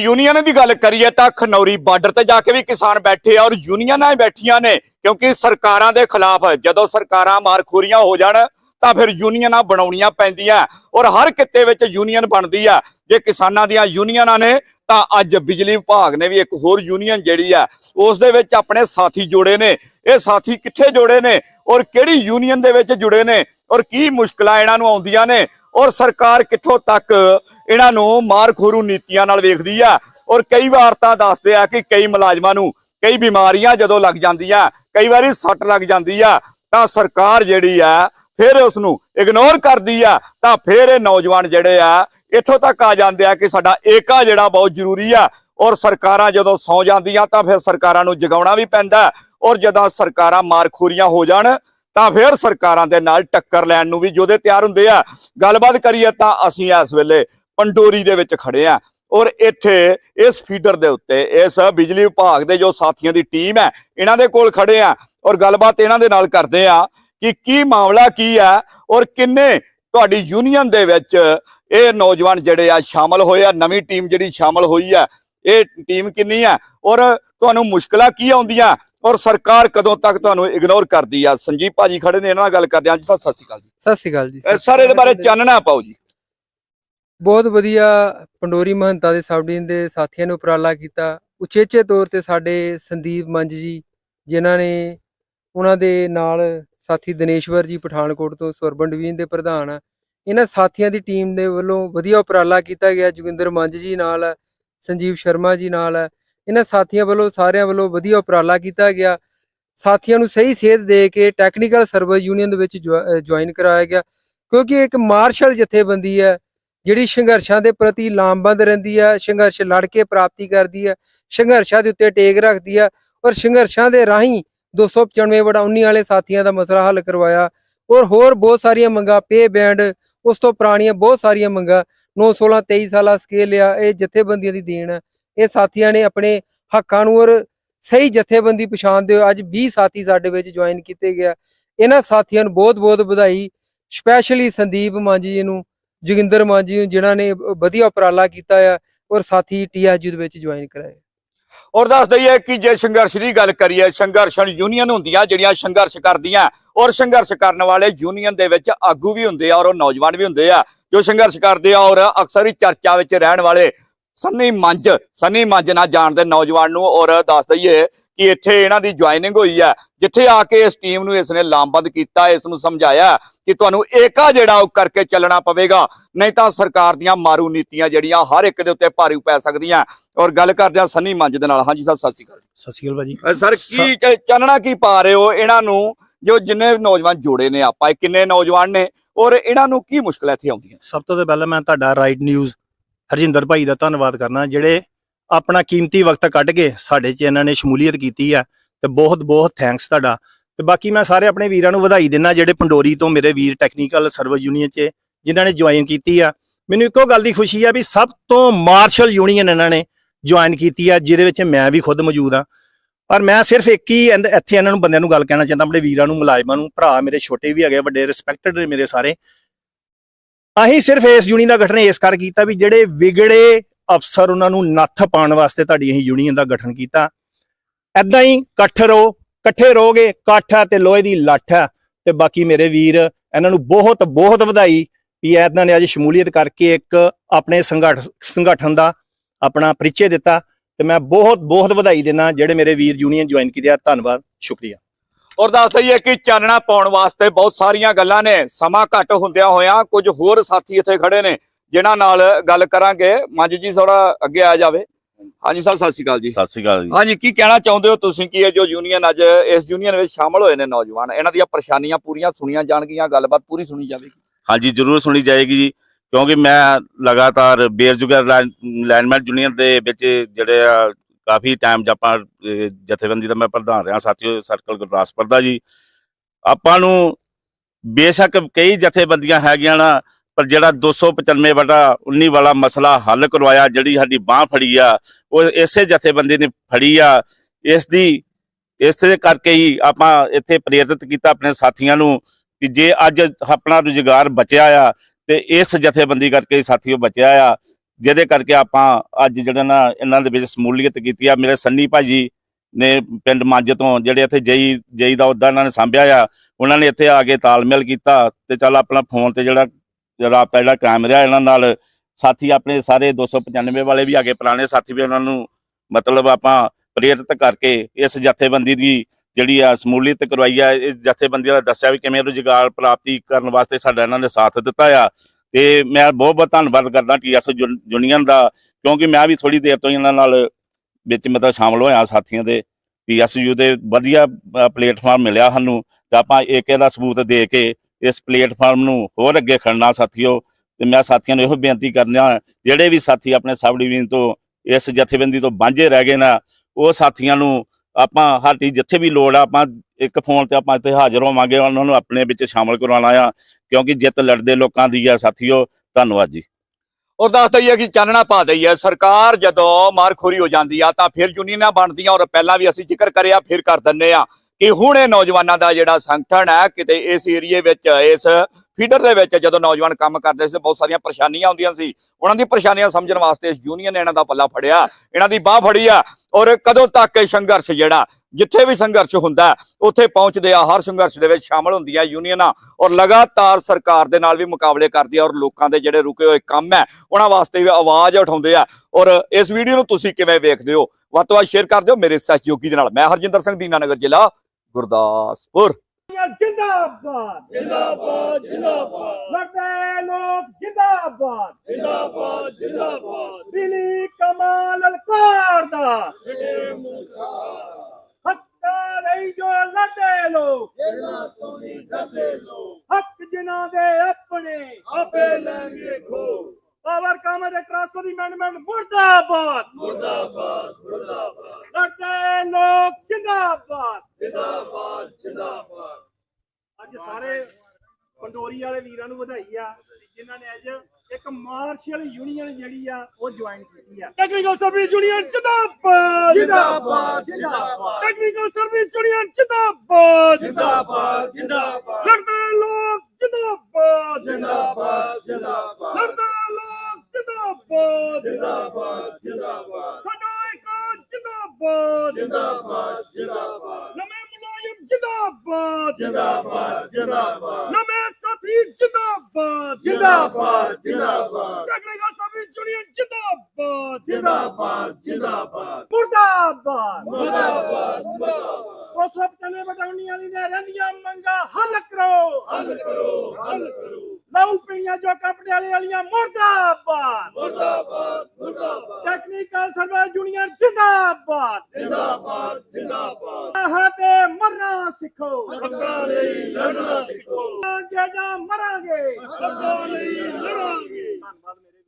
Union ਦੀ ਗੱਲ ਕਰੀਏ ਤਾਂ ਖਨੌਰੀ ਬਾਰਡਰ ਤੇ ਜਾ ਕੇ ਵੀ ਕਿਸਾਨ ਬੈਠੇ ਆ ਔਰ ਯੂਨੀਅਨਾਂ ਹੀ ਬੈਠੀਆਂ ਨੇ ਕਿਉਂਕਿ ਸਰਕਾਰਾਂ ਦੇ ਖਿਲਾਫ ਜਦੋਂ ਸਰਕਾਰਾਂ ਮਾਰਖੋਰੀਆਂ ਹੋ ਜਾਣ ਤਾਂ ਫਿਰ ਯੂਨੀਅਨਾਂ ਬਣਾਉਣੀਆਂ ਪੈਂਦੀਆਂ ਔਰ ਹਰ ਕਿੱਤੇ ਵਿੱਚ ਯੂਨੀਅਨ ਬਣਦੀ ਆ। ਜੇ ਕਿਸਾਨਾਂ ਦੀਆਂ ਯੂਨੀਅਨਾਂ ਨੇ ਤਾਂ ਅੱਜ ਬਿਜਲੀ ਵਿਭਾਗ ਨੇ ਵੀ ਇੱਕ ਹੋਰ ਯੂਨੀਅਨ ਜਿਹੜੀ ਆ, ਉਸ ਦੇ ਵਿੱਚ ਆਪਣੇ ਸਾਥੀ ਜੋੜੇ ਨੇ। ਇਹ ਸਾਥੀ ਕਿੱਥੇ ਜੋੜੇ ਨੇ ਔਰ ਕਿਹੜੀ ਯੂਨੀਅਨ ਦੇ ਵਿੱਚ ਜੁੜੇ ਨੇ? ਔਰ ਕੀ ਮੁਸ਼ਕਲਾਂ ਇਹਨਾਂ ਨੂੰ ਆਉਂਦੀਆਂ ਨੇ? ਔਰ ਸਰਕਾਰ ਕਿੱਥੋਂ ਤੱਕ ਇਹਨਾਂ ਨੂੰ ਮਾਰਖੋਰੂ ਨੀਤੀਆਂ ਨਾਲ ਵੇਖਦੀ ਆ? ਔਰ ਕਈ ਵਾਰ ਤਾਂ ਦੱਸਦੇ ਆ ਕਿ ਕਈ ਮੁਲਾਜ਼ਮਾਂ ਨੂੰ ਕਈ ਬਿਮਾਰੀਆਂ ਜਦੋਂ ਲੱਗ ਜਾਂਦੀਆਂ, ਕਈ ਵਾਰੀ ਸੱਟ ਲੱਗ ਜਾਂਦੀ ਆ, ਤਾਂ ਸਰਕਾਰ ਜਿਹੜੀ ਆ ਫਿਰ ਉਸ ਨੂੰ ਇਗਨੋਰ ਕਰਦੀ ਆ, ਤਾਂ ਫਿਰ ਇਹ ਨੌਜਵਾਨ ਜਿਹੜੇ ਆ, ਇੱਥੋਂ ਤੱਕ ਆ ਜਾਂਦੇ ਆ ਕਿ ਸਾਡਾ ਏਕਾ ਜਿਹੜਾ ਬਹੁਤ ਜ਼ਰੂਰੀ ਆ। ਔਰ ਸਰਕਾਰਾਂ ਜਦੋਂ ਸੌ ਜਾਂਦੀਆਂ ਤਾਂ ਫਿਰ ਸਰਕਾਰਾਂ ਨੂੰ ਜਗਾਉਣਾ ਵੀ ਪੈਂਦਾ। ਔਰ ਜਦੋਂ ਸਰਕਾਰਾਂ ਮਾਰਖੋਰੀਆਂ ਹੋ ਜਾਣ ਤਾਂ ਫਿਰ ਸਰਕਾਰਾਂ ਦੇ ਨਾਲ ਟੱਕਰ ਲੈਣ ਨੂੰ ਵੀ ਜੋਦੇ ਤਿਆਰ ਹੁੰਦੇ ਆ। ਗੱਲਬਾਤ ਕਰੀਏ ਤਾਂ ਅਸੀਂ ਇਸ ਵੇਲੇ ਪੰਡੋਰੀ ਦੇ ਵਿੱਚ ਖੜੇ ਆ ਔਰ ਇੱਥੇ ਇਸ ਫੀਡਰ ਦੇ ਉੱਤੇ ਇਸ ਬਿਜਲੀ ਵਿਭਾਗ ਦੇ ਜੋ ਸਾਥੀਆਂ ਦੀ ਟੀਮ ਹੈ, ਇਹਨਾਂ ਦੇ ਕੋਲ ਖੜੇ ਆ ਔਰ ਗੱਲਬਾਤ ਇਹਨਾਂ ਦੇ ਨਾਲ ਕਰਦੇ ਆ ਕਿ ਕੀ ਮਾਮਲਾ ਕੀ ਹੈ ਔਰ ਕਿੰਨੇ ਤੁਹਾਡੀ ਯੂਨੀਅਨ ਦੇ ਵਿੱਚ ਇਹ ਨੌਜਵਾਨ ਜਿਹੜੇ ਆ ਸ਼ਾਮਲ ਹੋਏ ਆ, ਨਵੀਂ ਟੀਮ ਜਿਹੜੀ ਸ਼ਾਮਲ ਹੋਈ ਆ ਇਹ ਟੀਮ ਕਿੰਨੀ ਆ? ਔਰ ਤੁਹਾਨੂੰ ਮੁਸ਼ਕਲਾਂ ਕੀ ਆਉਂਦੀਆਂ? ਔਰ ਸਰਕਾਰ ਕਦੋਂ ਤੱਕ ਤੁਹਾਨੂੰ ਇਗਨੋਰ ਕਰਦੀ ਆ? ਸੰਜੀਵ ਭਾਜੀ ਖੜੇ ਨੇ ਇਹਨਾਂ ਨਾਲ ਗੱਲ ਕਰਦੇ ਆ ਜੀ ਸਤਿ ਸ਼੍ਰੀ ਅਕਾਲ ਜੀ। ਸਤਿ ਸ਼੍ਰੀ ਅਕਾਲ ਜੀ। ਸਰ ਇਹਦੇ ਬਾਰੇ ਚਾਨਣਾ ਪਾਓ ਜੀ। ਬਹੁਤ ਵਧੀਆ ਪੰਡੋਰੀ ਮਹੰਤਾ ਦੇ ਸਬਡਿਨ ਦੇ ਸਾਥੀਆਂ ਨੇ ਉਪਰਾਲਾ ਕੀਤਾ। ਉਚੇਚੇ ਤੌਰ ਤੇ ਸਾਡੇ ਸੰਦੀਪ ਮੰਜ ਜੀ ਜਿਨ੍ਹਾਂ ਨੇ ਉਹਨਾਂ ਦੇ ਨਾਲ ਸਾਥੀ ਦਿਨੇਸ਼ਵਰ ਜੀ ਪਠਾਨਕੋਟ ਤੋਂ ਸੁਰਬਨ ਡਿਵੀਜ਼ਨ ਦੇ ਪ੍ਰਧਾਨ ਆ। ਇਹਨਾਂ ਸਾਥੀਆਂ ਦੀ ਟੀਮ ਦੇ ਵੱਲੋਂ ਵਧੀਆ ਉਪਰਾਲਾ ਕੀਤਾ ਗਿਆ। ਜੋਗਿੰਦਰ ਮੰਜ ਜੀ ਨਾਲ ਸੰਜੀਵ ਸ਼ਰਮਾ ਜੀ ਨਾਲ ਹੈ। ਇਹਨਾਂ ਸਾਥੀਆਂ ਵੱਲੋਂ ਸਾਰਿਆਂ ਵੱਲੋਂ ਵਧੀਆ ਉਪਰਾਲਾ ਕੀਤਾ ਗਿਆ। ਸਾਥੀਆਂ ਨੂੰ ਸਹੀ ਸੇਧ ਦੇ ਕੇ ਟੈਕਨੀਕਲ ਸਰਵਿਸ ਯੂਨੀਅਨ ਦੇ ਵਿੱਚ ਜੁਆਇਨ ਕਰਾਇਆ ਗਿਆ। ਕਿਉਂਕਿ ਇੱਕ ਮਾਰਸ਼ਲ ਜਥੇਬੰਦੀ ਹੈ, ਜਿਹੜੀ ਸੰਘਰਸ਼ਾਂ ਦੇ ਪ੍ਰਤੀ ਲਾਮਬੰਦ ਰਹਿੰਦੀ ਹੈ, ਸੰਘਰਸ਼ ਲੜ ਕੇ ਪ੍ਰਾਪਤੀ ਕਰਦੀ ਹੈ, ਸੰਘਰਸ਼ਾਂ ਦੇ ਉੱਤੇ ਟੇਕ ਰੱਖਦੀ ਹੈ ਔਰ ਸੰਘਰਸ਼ਾਂ ਦੇ ਰਾਹੀਂ 295 ਵੜਾ 19 ਵਾਲੇ ਸਾਥੀਆਂ ਦਾ ਮਸਲਾ ਹੱਲ ਕਰਵਾਇਆ ਔਰ ਹੋਰ ਬਹੁਤ ਸਾਰੀਆਂ ਮੰਗਾਂ ਪੇ ਬੈਂਡ ਉਸ ਤੋਂ ਪੁਰਾਣੀਆਂ ਬਹੁਤ ਸਾਰੀਆਂ ਮੰਗਾਂ 9 16 23 ਸਾਲਾ ਸਕੇਲ ਆ, ਇਹ ਜਥੇਬੰਦੀਆਂ ਦੀ ਦੇਣ ਹੈ ਇਹ ਸਾਥੀਆਂ ਨੇ ਆਪਣੇ ਹੱਕਾਂ ਨੂੰ ਔਰ ਸਹੀ ਜਥੇਬੰਦੀ ਪਛਾਣਦੇ ਹੋ ਅੱਜ 20 ਸਾਥੀ ਸਾਡੇ ਵਿੱਚ ਜੁਆਇਨ ਕੀਤੇ ਗਿਆ ਇਹਨਾਂ ਸਾਥੀਆਂ ਨੂੰ ਬਹੁਤ-ਬਹੁਤ ਵਧਾਈ। ਸਪੈਸ਼ਲੀ ਸੰਦੀਪ ਮਾਂਜੀ ਜੀ ਨੂੰ, ਜੋਗਿੰਦਰ ਮਾਂਜੀ ਨੂੰ, ਜਿਨ੍ਹਾਂ ਨੇ ਵਧੀਆ ਉਪਰਾਲਾ ਕੀਤਾ ਆ ਔਰ ਸਾਥੀ ਟੀਐਸਜੀ ਦੇ ਵਿੱਚ ਜੁਆਇਨ ਕਰਾਏ। ਔਰ ਦੱਸ ਦਈਏ ਕਿ ਜੇ ਸੰਘਰਸ਼ ਦੀ ਗੱਲ ਕਰੀਏ ਸੰਘਰਸ਼ਣ ਯੂਨੀਅਨ ਹੁੰਦੀਆਂ, ਜਿਹੜੀਆਂ ਸੰਘਰਸ਼ ਕਰਦੀਆਂ, ਔਰ ਸੰਘਰਸ਼ ਕਰਨ ਵਾਲੇ ਯੂਨੀਅਨ ਦੇ ਵਿੱਚ ਆਗੂ ਵੀ ਹੁੰਦੇ ਆ ਔਰ ਉਹ ਨੌਜਵਾਨ ਵੀ ਹੁੰਦੇ ਆ। ਜੋ ਸੰਘਰਸ਼ ਕਰਦੇ ਆ ਔਰ ਅਕਸਰ ਹੀ ਚਰਚਾ ਵਿੱਚ ਰਹਿਣ ਵਾਲੇ, ਸੰਨੀ ਮੰਜ ਸੰਨੀ ਮੰਜ ਨਾਲ ਜਾਣਦੇ ਨੌਜਵਾਨ ਨੂੰ ਔਰ ਦੱਸ ਦਈਏ ਕਿ ਇੱਥੇ ਇਹਨਾਂ ਦੀ ਜੁਆਇਨਿੰਗ ਹੋਈ ਆ ਜਿੱਥੇ ਆ ਕੇ ਇਸ ਟੀਮ ਨੂੰ ਇਸਨੇ ਲਾਮਬੰਦ ਕੀਤਾ ਇਸ ਨੂੰ ਸਮਝਾਇਆ ਕਿ ਤੁਹਾਨੂੰ ਏਕਾ ਜਿਹੜਾ ਉਹ ਕਰਕੇ ਚੱਲਣਾ ਪਵੇਗਾ ਨਹੀਂ ਤਾਂ ਸਰਕਾਰ ਦੀਆਂ ਮਾਰੂ ਨੀਤੀਆਂ ਜਿਹੜੀਆਂ ਹਰ ਇੱਕ ਦੇ ਉੱਤੇ ਭਾਰੀ ਪੈ ਸਕਦੀਆਂ। ਔਰ ਗੱਲ ਕਰਦੇ ਆ ਸੰਨੀ ਮੰਜ ਦੇ ਨਾਲ। ਹਾਂਜੀ ਸਰ ਸਤਿ ਸ਼੍ਰੀ ਅਕਾਲ। ਸਤਿ ਸ਼੍ਰੀ ਅਕਾਲ ਭਾਜੀ। ਸਰ ਕੀ ਚਾਨਣਾ ਕੀ ਪਾ ਰਹੇ ਹੋ? ਇਹਨਾਂ ਨੂੰ ਜੋ ਜਿੰਨੇ ਨੌਜਵਾਨ ਜੋੜੇ ਨੇ ਆਪਾਂ ਕਿੰਨੇ ਨੌਜਵਾਨ ਨੇ? ਔਰ ਇਹਨਾਂ ਨੂੰ ਕੀ ਮੁਸ਼ਕਲ ਇੱਥੇ ਆਉਂਦੀਆਂ? ਸਭ ਤਾਂ ਪਹਿਲਾਂ ਮੈਂ ਤੁਹਾਡਾ ਰਾਈਟ ਨਿਊਜ਼ ਹਰਜਿੰਦਰ ਭਾਈ ਦਾ ਧੰਨਵਾਦ ਕਰਨਾ ਜਿਹੜੇ ਆਪਣਾ ਕੀਮਤੀ ਵਕਤ ਕੱਢ ਕੇ ਸਾਡੇ 'ਚ ਇਹਨਾਂ ਨੇ ਸ਼ਮੂਲੀਅਤ ਕੀਤੀ ਆ ਤੇ ਬਹੁਤ ਬਹੁਤ ਥੈਂਕਸ ਤੁਹਾਡਾ। ਤੇ ਬਾਕੀ ਮੈਂ ਸਾਰੇ ਆਪਣੇ ਵੀਰਾਂ ਨੂੰ ਵਧਾਈ ਦਿੰਨਾ ਜਿਹੜੇ ਪੰਡੋਰੀ ਤੋਂ ਮੇਰੇ ਵੀਰ ਟੈਕਨੀਕਲ ਸਰਵਿਸ ਯੂਨੀਅਨ 'ਚ ਜਿਨ੍ਹਾਂ ਨੇ ਜੁਆਇਨ ਕੀਤੀ ਆ। ਮੈਨੂੰ ਇੱਕੋ ਗੱਲ ਦੀ ਖੁਸ਼ੀ ਆ ਵੀ ਸਭ ਤੋਂ ਮਾਰਸ਼ਲ ਯੂਨੀਅਨ ਇਹਨਾਂ ਨੇ ਜੁਆਇਨ ਕੀਤੀ ਆ, ਜਿਹਦੇ ਵਿੱਚ ਮੈਂ ਵੀ ਖੁਦ ਮੌਜੂਦ ਆ। ਪਰ ਮੈਂ ਸਿਰਫ ਇੱਕ ਹੀ ਇੱਥੇ ਇਹਨਾਂ ਨੂੰ ਬੰਦਿਆਂ ਨੂੰ ਗੱਲ ਕਹਿਣਾ ਚਾਹੁੰਦਾ, ਆਪਣੇ ਵੀਰਾਂ ਨੂੰ, ਮੁਲਾਜ਼ਮਾਂ ਨੂੰ, ਭਰਾ ਮੇਰੇ ਛੋਟੇ ਵੀ ਹੈਗੇ, ਵੱਡੇ ਰਿਸਪੈਕਟਡ ਨੇ ਮੇਰੇ ਸਾਰੇ। ਅਸੀਂ ਸਿਰਫ ਇਸ ਯੂਨੀਅਨ ਦਾ ਗਠਨ ਇਸ ਕਰ ਕੀਤਾ ਵੀ ਜਿਹੜੇ ਵਿਗੜੇ ਅਫਸਰ ਉਹਨਾਂ ਨੂੰ ਨੱਥ ਪਾਉਣ ਵਾਸਤੇ ਤੁਹਾਡੀ ਅਸੀਂ ਯੂਨੀਅਨ ਦਾ ਗਠਨ ਕੀਤਾ। ਐਦਾਂ ਹੀ ਇਕੱਠ ਰਹੋ, ਇਕੱਠੇ ਰਹੋਗੇ, ਇਕੱਠ ਤੇ ਲੋਹੇ ਦੀ ਲੱਠ ਤੇ ਬਾਕੀ ਮੇਰੇ ਵੀਰ, ਇਹਨਾਂ ਨੂੰ ਬਹੁਤ ਬਹੁਤ ਵਧਾਈ ਵੀ ਇਹਨਾਂ ਨੇ ਅੱਜ ਸ਼ਮੂਲੀਅਤ ਕਰਕੇ ਇੱਕ ਆਪਣੇ ਸੰਗਠ, ਸੰਗਠਨ ਦਾ ਆਪਣਾ ਪਰਿਚੈ ਦਿੱਤਾ ਤੇ ਮੈਂ ਬਹੁਤ ਬਹੁਤ ਵਧਾਈ ਦਿੰਦਾ ਜਿਹੜੇ ਮੇਰੇ ਵੀਰ ਯੂਨੀਅਨ ਜੁਆਇਨ ਕੀਤੇ ਆ, ਧੰਨਵਾਦ, ਸ਼ੁਕਰੀਆ। ਔਰ ਦੱਸ ਦਈਏ ਕਿ ਚਾਨਣਾ ਪਾਉਣ ਵਾਸਤੇ ਬਹੁਤ ਸਾਰੀਆਂ ਗੱਲਾਂ ਨੇ, ਸਮਾਂ ਘੱਟ ਹੁੰਦਿਆਂ ਹੋਇਆ ਕੁਝ ਹੋਰ ਸਾਥੀ ਇੱਥੇ ਖੜੇ ਨੇ। ਜਿਨ੍ਹਾਂ ਨਾਲ ਗੱਲ ਕਰਾਂਗੇ ਮੰਜ ਜੀ ਥੋੜਾ ਅੱਗੇ ਆ ਜਾਵੇ। ਹਾਂਜੀ ਸਰ ਸਤਿ ਸ਼੍ਰੀ ਅਕਾਲ ਜੀ। ਸਤਿ ਸ਼੍ਰੀ ਅਕਾਲ ਜੀ। ਹਾਂਜੀ ਕੀ ਕਹਿਣਾ ਚਾਹੁੰਦੇ ਹੋ ਤੁਸੀਂ ਕਿ ਇਹ ਜੋ ਯੂਨੀਅਨ ਅੱਜ ਇਸ ਯੂਨੀਅਨ ਵਿੱਚ ਸ਼ਾਮਲ ਹੋਏ ਨੇ ਨੌਜਵਾਨ? ਇਹਨਾਂ ਦੀਆਂ ਪਰੇਸ਼ਾਨੀਆਂ ਪੂਰੀਆਂ ਸੁਣੀਆਂ ਜਾਣਗੀਆਂ ਗੱਲਬਾਤ ਪੂਰੀ ਸੁਣੀ ਜਾਵੇਗੀ। ਹਾਂਜੀ ਜਰੂਰ ਸੁਣੀ ਜਾਏਗੀ ਜੀ ਕਿਉਂਕਿ ਮੈਂ ਲਗਾਤਾਰ ਬੇਰਜੁਗਰ ਲੈਂਡਮੈਨ ਯੂਨੀਅਨ ਦੇ ਵਿੱਚ ਜਿਹੜੇ ਆ ਕਾਫੀ ਟਾਈਮ ਆਪਾਂ ਜਥੇਬੰਦੀ ਦਾ ਮੈਂ ਪ੍ਰਧਾਨ ਰਿਹਾ। ਸਾਥੀਓ ਸਰਕਲ ਗੁਰਦਾਸਪੁਰ ਦਾ ਜੀ। ਆਪਾਂ ਨੂੰ ਬੇਸ਼ੱਕ ਕਈ ਜਥੇਬੰਦੀਆਂ ਹੈਗੀਆਂ ਨਾ ਪਰ ਜਿਹੜਾ 295 ਵਟਾ 19 ਵਾਲਾ ਮਸਲਾ ਹੱਲ ਕਰਵਾਇਆ, ਜਿਹੜੀ ਸਾਡੀ ਬਾਹ ਫੜੀ ਆ, ਉਹ ਇਸੇ ਜਥੇਬੰਦੀ ਨੇ ਫੜੀ ਆ। ਇਸ ਦੀ, ਇਸ ਦੇ ਕਰਕੇ ਹੀ ਆਪਾਂ ਇੱਥੇ ਪ੍ਰੇਰਿਤ ਕੀਤਾ ਆਪਣੇ ਸਾਥੀਆਂ ਨੂੰ ਕਿ ਜੇ ਅੱਜ ਆਪਣਾ ਰੁਜ਼ਗਾਰ ਬਚਿਆ ਆ, ਤੇ ਇਸ ਜਥੇਬੰਦੀ ਕਰਕੇ ਹੀ ਸਾਥੀਓ ਬਚਿਆ ਆ। ਜਿਹਦੇ ਕਰਕੇ ਆਪਾਂ ਅੱਜ ਜਿਹੜਾ ਨਾ ਇਹਨਾਂ ਦੇ ਵਿੱਚ ਸਮੂਲੀਅਤ ਕੀਤੀ ਆ। ਮੇਰੇ ਸੰਨੀ ਭਾਜੀ ਨੇ ਪਿੰਡ ਮੰਜ ਤੋਂ ਜਿਹੜੇ ਇੱਥੇ ਜਈ ਜਈ ਦਾ ਅਹੁਦਾ ਇਹਨਾਂ ਨੇ ਸੰਭਿਆ ਆ, ਉਹਨਾਂ ਨੇ ਇੱਥੇ ਆ ਕੇ ਤਾਲਮੇਲ ਕੀਤਾ ਤੇ ਚੱਲ ਆਪਣਾ ਫੋਨ ਤੇ ਜਿਹੜਾ ਰਾਬਤਾ ਜਿਹੜਾ ਕਾਇਮ ਰਿਹਾ, ਇਹਨਾਂ ਨਾਲ ਸਾਥੀ ਆਪਣੇ ਸਾਰੇ 295 ਵਾਲੇ ਵੀ ਆ ਗਏ ਪੁਰਾਣੇ ਸਾਥੀ ਵੀ ਉਹਨਾਂ ਨੂੰ ਮਤਲਬ ਆਪਾਂ ਪ੍ਰੇਰਿਤ ਕਰਕੇ ਇਸ ਜਥੇਬੰਦੀ ਦੀ ਜਿਹੜੀ ਆ ਸਮੂਲੀਅਤ ਕਰਵਾਈ ਆ, ਇਸ ਜਥੇਬੰਦੀ ਦਾ ਦੱਸਿਆ ਵੀ ਕਿਵੇਂ ਰੁਜ਼ਗਾਰ ਪ੍ਰਾਪਤੀ ਕਰਨ ਵਾਸਤੇ ਸਾਡਾ ਇਹਨਾਂ ਨੇ ਸਾਥ ਦਿੱਤਾ ਆ। ਤੇ ਮੈਂ ਬਹੁਤ ਬਹੁਤ ਧੰਨਵਾਦ ਕਰਦਾ ਟੀਐਸ ਯੂਨੀਅਨ ਦਾ, ਕਿਉਂਕਿ ਮੈਂ ਵੀ ਥੋੜੀ ਦੇਰ ਤੋਂ ਹੀ ਇਹਨਾਂ ਨਾਲ ਵਿੱਚ ਮਤਲਬ ਸ਼ਾਮਲ ਹੋਇਆ ਸਾਥੀਆਂ ਦੇ। ਪੀਐਸਯੂ ਦੇ ਵਧੀਆ ਪਲੇਟਫਾਰਮ ਮਿਲਿਆ ਸਾਨੂੰ, ਤੇ ਆਪਾਂ ਏਕੇ ਦਾ ਸਬੂਤ ਦੇ ਕੇ ਇਸ ਪਲੇਟਫਾਰਮ ਨੂੰ ਹੋਰ ਅੱਗੇ ਖੜਨਾ ਸਾਥੀਓ, ਤੇ ਮੈਂ ਸਾਥੀਆਂ ਨੂੰ ਇਹੋ ਬੇਨਤੀ ਕਰਨਾ, ਜਿਹੜੇ ਵੀ ਸਾਥੀ ਆਪਣੇ ਸਬ ਡਿਵੀਜ਼ਨ ਤੋਂ ਇਸ ਜਥੇਬੰਦੀ ਤੋਂ ਵਾਂਝੇ ਰਹਿ ਗਏ ਨਾ, ਉਹ ਸਾਥੀਆਂ ਨੂੰ ਆਪਾਂ ਸਾਡੀ ਜਿੱਥੇ ਵੀ ਲੋੜ ਆ, ਆਪਾਂ ਇੱਕ ਫੋਨ ਤੇ ਆਪਾਂ ਇੱਥੇ ਹਾਜ਼ਰ ਹੋਵਾਂਗੇ, ਉਹਨਾਂ ਨੂੰ ਆਪਣੇ ਵਿੱਚ ਸ਼ਾਮਲ ਕਰਵਾਉਣਾ ਆ, ਕਿਉਂਕਿ ਜਿੱਤ ਲੜਦੇ ਲੋਕਾਂ ਦੀ ਆ ਸਾਥੀਓ, ਧੰਨਵਾਦ ਜੀ। ਔਰ ਦੱਸ ਦਈਏ ਕਿ ਚਾਨਣਾ ਪਾ ਦਈਏ, ਸਰਕਾਰ ਜਦੋਂ ਮਾਰਖੋਰੀ ਹੋ ਜਾਂਦੀ ਆ, ਤਾਂ ਫਿਰ ਯੂਨੀਅਨਾਂ ਬਣਦੀਆਂ ਔਰ ਪਹਿਲਾਂ ਵੀ ਅਸੀਂ ਜ਼ਿਕਰ ਕਰਿਆ, ਫਿਰ ਕਰ ਦਿੰਨੇ ਆ। ਕਿ ਹੁਣ ਇਹ ਨੌਜਵਾਨਾਂ ਦਾ ਜਿਹੜਾ ਸੰਗਠਨ ਹੈ, ਕਿਤੇ ਇਸ ਏਰੀਏ ਵਿੱਚ, ਇਸ ਫੀਡਰ ਦੇ ਵਿੱਚ ਜਦੋਂ ਨੌਜਵਾਨ ਕੰਮ ਕਰਦੇ ਸੀ, ਬਹੁਤ ਸਾਰੀਆਂ ਪਰੇਸ਼ਾਨੀਆਂ ਆਉਂਦੀਆਂ ਸੀ। ਉਹਨਾਂ ਦੀ ਪਰੇਸ਼ਾਨੀਆਂ ਸਮਝਣ ਵਾਸਤੇ ਇਸ ਯੂਨੀਅਨ ਨੇ ਇਹਨਾਂ ਦਾ ਪੱਲਾ ਫੜਿਆ। ਇਹਨਾਂ ਦੀ ਬਾਹ ਫੜੀ ਆ ਔਰ ਕਦੋਂ ਤੱਕ ਇਹ ਸੰਘਰਸ਼ ਜਿਹੜਾ, ਜਿੱਥੇ ਵੀ ਸੰਘਰਸ਼ ਹੁੰਦਾ ਉੱਥੇ ਪਹੁੰਚਦੇ ਆ, ਹਰ ਸੰਘਰਸ਼ ਦੇ ਵਿੱਚ ਸ਼ਾਮਲ ਹੁੰਦੀਆਂ ਯੂਨੀਅਨਾਂ ਔਰ ਲਗਾਤਾਰ ਸਰਕਾਰ ਦੇ ਨਾਲ ਵੀ ਮੁਕਾਬਲੇ ਕਰਦੀ ਆ ਔਰ ਲੋਕਾਂ ਦੇ ਜਿਹੜੇ ਰੁਕੇ ਹੋਏ ਕੰਮ ਹੈ, ਉਹਨਾਂ ਵਾਸਤੇ ਵੀ ਆਵਾਜ਼ ਉਠਾਉਂਦੇ ਆ। ਔਰ ਇਸ ਵੀਡੀਓ ਨੂੰ ਤੁਸੀਂ ਕਿਵੇਂ ਵੇਖਦੇ ਹੋ? ਵੱਧ ਤੋਂ ਵੱਧ ਸ਼ੇਅਰ ਕਰ ਦਿਓ। ਮੇਰੇ ਸਹਿਯੋਗੀ ਦੇ ਨਾਲ ਮੈਂ ਹਰਜਿੰਦਰ ਸਿੰਘ ਦੀਨਾਨਗਰ ਜ਼ਿਲ੍ਹਾ ਗੁਰਦਾਸਪੁਰ। ਜਿੰਦਾਬਾਦ। ਜਿੰਦਾਬਾਦ ਜਿੰਦਾਬਾਦ। ਲੜਦੇ ਲੋਕ ਜਿੰਦਾਬਾਦ। ਜਿੰਦਾਬਾਦ ਜਿੰਦਾਬਾਦ। ਬਿਲੀ ਕਮਾਲ ਲਲਕਾਰ ਦਾ ਹੱਕਾ ਲਈ ਜੋ ਲੜਦੇ ਲੋਕ ਇਹਨਾਂ ਤੋਂ ਨਹੀਂ ਡਰਦੇ ਲੋਕ ਹੱਕ ਜਿਨ੍ਹਾਂ ਦੇ ਆਪਣੇ ਆਪੇ ਲੈਣਗੇ ਖੋ ਪਾਵਰ ਕਾਮਰ ਦੇ ਕ੍ਰਾਸ ਦੀ ਅਮੈਂਡਮੈਂਟ ਮੁਰਦਾਬਾਦ। ਮੁਰਦਾਬਾਦ ਮੁਰਦਾਬਾਦ। ਲੜਦੇ ਲੋਕ ਜਿੰਦਾਬਾਦ। ਜਿੰਦਾਬਾਦ ਜਿੰਦਾਬਾਦ। ਅੱਜ ਸਾਰੇ ਪੰਡੋਰੀ ਵਾਲੇ ਵੀਰਾਂ ਨੂੰ ਵਧਾਈ ਆ ਜਿਨ੍ਹਾਂ ਨੇ ਅੱਜ ਇੱਕ ਮਾਰਸ਼ਲ ਯੂਨੀਅਨ ਜਿਹੜੀ ਆ ਉਹ ਜੁਆਇਨ ਕੀਤੀ ਆ। ਟੈਕਨੀਕਲ ਸਰਵਿਸ ਯੂਨੀਅਨ ਜਿੰਦਾਬਾਦ। ਜਿੰਦਾਬਾਦ ਜਿੰਦਾਬਾਦ। ਟੈਕਨੀਕਲ ਸਰਵਿਸ ਯੂਨੀਅਨ ਜਿੰਦਾਬਾਦ। ਜਿੰਦਾਬਾਦ ਜਿੰਦਾਬਾਦ। ਲੜਦੇ ਲੋਕ ਜਿੰਦਾਬਾਦ। ਜਿੰਦਾਬਾਦ ਜਿੰਦਾਬਾਦ। ਲੜਦੇ ਜਿੰਦਾਬਾਦ। ਜਿੰਦਾਬਾਦ ਜਿੰਦਾਬਾਦ। ਸਾਡਾ ਇੱਕ ਜਿੰਦਾਬਾਦ। ਜਿੰਦਾਬਾਦ ਜਿੰਦਾਬਾਦ। ਨਵੇਂ ਮੁਲਾਜ਼ਮ ਜਿੰਦਾਬਾਦ। ਜਿੰਦਾਬਾਦ ਜਿੰਦਾਬਾਦ। ਨਵੇਂ ਸਾਥੀ ਜਿੰਦਾਬਾਦ। ਜਿੰਦਾਬਾਦ ਜਿੰਦਾਬਾਦ। ਟੈਕਨੀਕਲ ਸਰਵਿਸ ਯੂਨੀਅਨ ਜਿੰਦਾਬਾਦ। ਜਿੰਦਾਬਾਦ ਜਿੰਦਾਬਾਦ। ਮੁਰਦਾਬਾਦ। ਮੁਰਦਾਬਾਦ ਮੁਰਦਾਬਾਦ। ਉਹ ਸਭ ਚਲੇ ਬਟਾਉਣੀਆਂ ਦੀਆਂ ਰਹਿੰਦੀਆਂ ਮੰਗਾ। ਹੱਲ ਕਰੋ। ਹੱਲ ਕਰੋ ਹੱਲ ਕਰੋ। ਲਾਉ ਪੀਣੀਆਂ ਜੋ ਕੱਪੜੇ ਵਾਲੀਆਂ ਮੁਰਦਾਬਾਦ। ਮੁਰਦਾਬਾਦ ਮੁਰਦਾਬਾਦ। ਟੈਕਨੀਕਲ ਸਰਵਿਸ ਯੂਨੀਅਨ ਜਿੰਦਾਬਾਦ। ਜਿੰਦਾਬਾਦ ਜਿੰਦਾਬਾਦ। ਆਹ ਤੇ ਮਰਨਾ ਸਿੱਖੋ। ਹੱਕਾਂ ਲਈ ਲੜਨਾ ਸਿੱਖੋ। ਜੇ ਜਾਂ ਮਰਾਂਗੇ। ਹੱਕਾਂ ਲਈ ਲੜਾਂਗੇ। ਧੰਨਵਾਦ ਮੇਰੇ